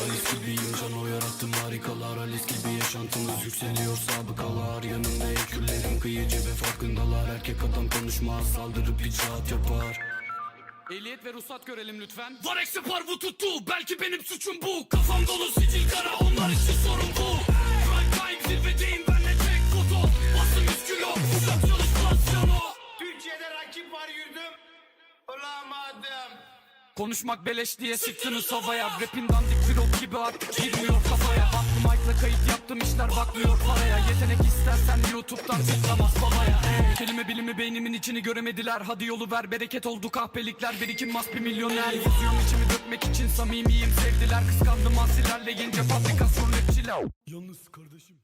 Alice gibiyim can o yarattım harikalar. Alice gibi yaşantımız yükseliyor sabıkalar. Yanımda ekürlerim kıyıcı ve farkındalar. Erkek adam konuşmaz saldırıp icraat yapar. Ehliyet ve ruhsat görelim lütfen. Var eksi bu tuttu. Belki benim suçum bu. Kafam dolu sicil kara. Onlar için sorun bu. Prime time zirvedeyim benle çek foto. Basın 100 kilo. Uzak çalış pasyonu Türkiye'de rakip var yürüdüm. Bulamadım. Konuşmak beleş diye sıktınız havaya Rapin dandik pilot gibi artık girmiyor kafaya. Aklım Mike'la kayıt yaptım işler baklıyor paraya. Yetenek istersen YouTube'dan tıklamaz babaya Ey, Kelime bilimi beynimin içini göremediler. Hadi yolu ver bereket oldu kahpelikler. Birikim mas bir milyoner. Yazıyorum içimi dökmek için samimiyim. Sevdiler Kıskandım asilerle yiyince fabrikasyon rapçiler. Yalnız kardeşim